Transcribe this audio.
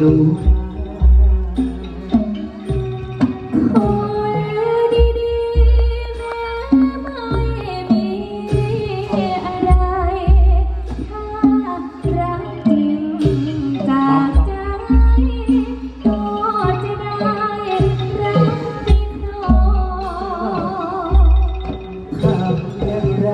รู้ คนดีแม้ไม่มีอะไร ถ้ารักจริงจากใจก็จะได้รักจริงโน่ หากอย่างไร